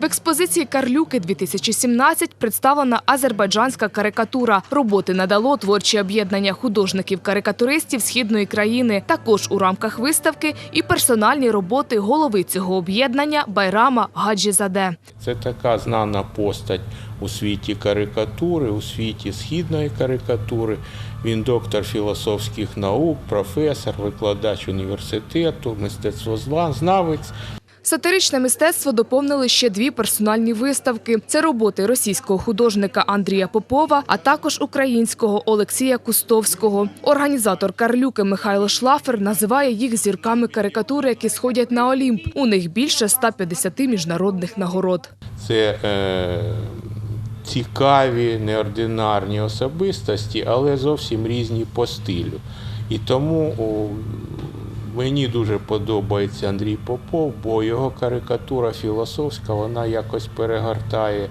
В експозиції Карлюки 2017 представлена азербайджанська карикатура. Роботи надало творче об'єднання художників-карикатуристів східної країни. Також у рамках виставки і персональні роботи голови цього об'єднання Байрама Гаджізаде. Це така знана постать у світі карикатури, у світі східної карикатури. Він доктор філософських наук, професор, викладач університету, мистецтвознавець. Сатиричне мистецтво доповнили ще дві персональні виставки. Це роботи російського художника Андрія Попова, а також українського Олексія Кустовського. Організатор Карлюки Михайло Шлафер називає їх зірками карикатури, які сходять на Олімп. У них більше 150 міжнародних нагород. Це е, цікаві, неординарні особистості, але зовсім різні по стилю. І тому мені дуже подобається Андрій Попов, бо його карикатура філософська, вона якось перегортає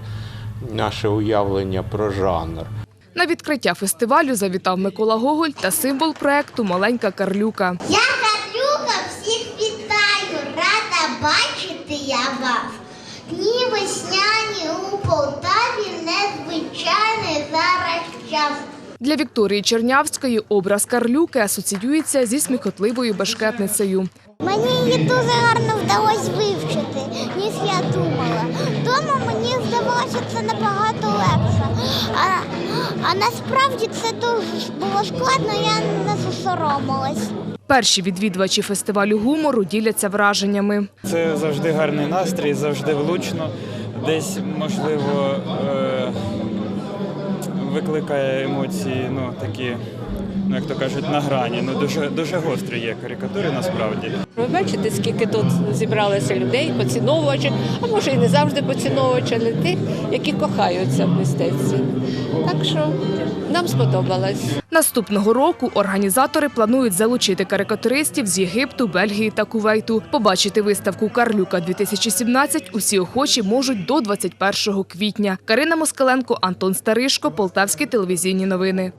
наше уявлення про жанр. На відкриття фестивалю завітав Микола Гоголь та символ проекту Маленька Карлюка. Я Карлюка, всіх вітаю, рада бачити я вас. Дні весняні у Полтаві незвичайний зараз час. Для Вікторії Чернявської образ Карлюки асоціюється зі сміхотливою бешкетницею. Мені її дуже гарно вдалося вивчити, ніж я думала. Дома мені здавалося, це набагато легше. А, а насправді це дуже було складно, я не засоромилась. Перші відвідувачі фестивалю гумору діляться враженнями. Це завжди гарний настрій, завжди влучно. Десь, можливо, е, викликає емоції, ну такі, ну як то кажуть, на грані. Ну дуже дуже гострі є карикатури насправді. Ви бачите, скільки тут зібралося людей, поціновувачів, а може і не завжди поціновувачі, але тих, які кохаються в мистецтві. Так що нам сподобалось. Наступного року організатори планують залучити карикатуристів з Єгипту, Бельгії та Кувейту. Побачити виставку Карлюка 2017 усі охочі можуть до 21 квітня. Карина Москаленко, Антон Старишко, Полтавські телевізійні новини.